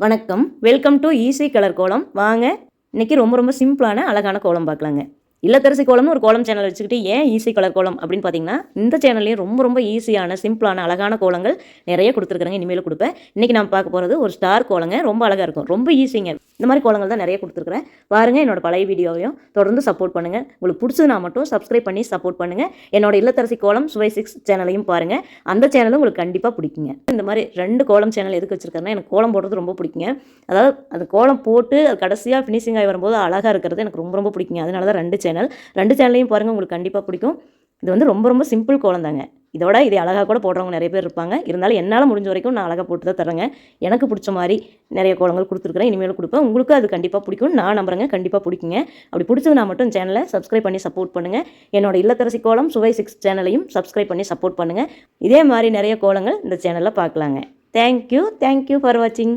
வணக்கம். Welcome to easy colour கோலம் வாங்க. இன்னைக்கு ரொம்ப ரொம்ப சிம்பிளான அழகான கோலம் பார்க்கலாங்க. இல்லத்தரசி கோலம்னு ஒரு கோலம் சேனல் வச்சுக்கிட்டு ஏன் ஈஸி கலர் கோலம் அப்படின்னு பார்த்தீங்கன்னா இந்த சேனல்லையும் ரொம்ப ரொம்ப ஈஸியான சிம்பிளான அழகான கோலங்கள் நிறைய கொடுத்துருக்குறேங்க இனிமேல் கொடுப்பேன். இன்றைக்கி நான் பார்க்க போகிறது ஒரு ஸ்டார் கோலங்க ரொம்ப அழகாக இருக்கும் ரொம்ப ஈஸிங்க இந்த மாதிரி கோலங்கள் தான் நிறைய கொடுத்துருக்குறேன். பாருங்கள் என்னோட பழைய வீடியோவையும் தொடர்ந்து சப்போர்ட் பண்ணுங்கள் உங்களுக்கு பிடிச்சதுனா மட்டும் சப்ஸ்கிரைப் பண்ணி சப்போர்ட் பண்ணுங்கள் என்னோட இல்லத்தரசி கோலம் சுவை சிக்ஸ் சேனலையும் பாருங்கள் அந்த சேனலும் உங்களுக்கு கண்டிப்பாக பிடிக்குங்க. இந்த மாதிரி ரெண்டு கோலம் சேனல் எதுக்கு வச்சுருக்கேன்னா எனக்கு கோலம் போடுறது ரொம்ப பிடிக்குங்க. அதாவது அந்த கோலம் போட்டு அது கடைசியாக ஃபினிஷிங் ஆகி வரும்போது அழகாக இருக்கிறது எனக்கு ரொம்ப ரொம்ப பிடிக்குங்க. அதனால தான் ரெண்டு சேனல் ரெண்டு சேனலையும் பாருங்கள் உங்களுக்கு கண்டிப்பாக பிடிக்கும். இது வந்து ரொம்ப ரொம்ப சிம்பிள் கோலம் தாங்க இதோட இது அழகாக கூட போடுறவங்க நிறைய பேர் இருப்பாங்க. இருந்தாலும் என்னால் முடிஞ்ச வரைக்கும் நான் அழகாக போட்டு தான் தரேங்க எனக்கு பிடிச்ச மாதிரி நிறைய கோலங்கள் கொடுத்துருக்குறேன். இனிமேல் கொடுப்பேன். உங்களுக்கு அது கண்டிப்பாக பிடிக்கும். நான் நம்புறேங்க கண்டிப்பாக பிடிக்குங்க. அப்படி பிடிச்சதுனா மட்டும் சேனலை சப்ஸ்கிரைப் பண்ணி சப்போர்ட் பண்ணுங்கள் என்னோட இல்லத்தரசி கோலம் சுவை சிக்ஸ் சேனலையும் சப்ஸ்கிரைப் பண்ணி சப்போர்ட் பண்ணுங்கள் இதே மாதிரி நிறைய கோலங்கள் இந்த சேனலில் பார்க்கலாங்க. தேங்க்யூ தேங்க்யூ ஃபார் வாட்சிங்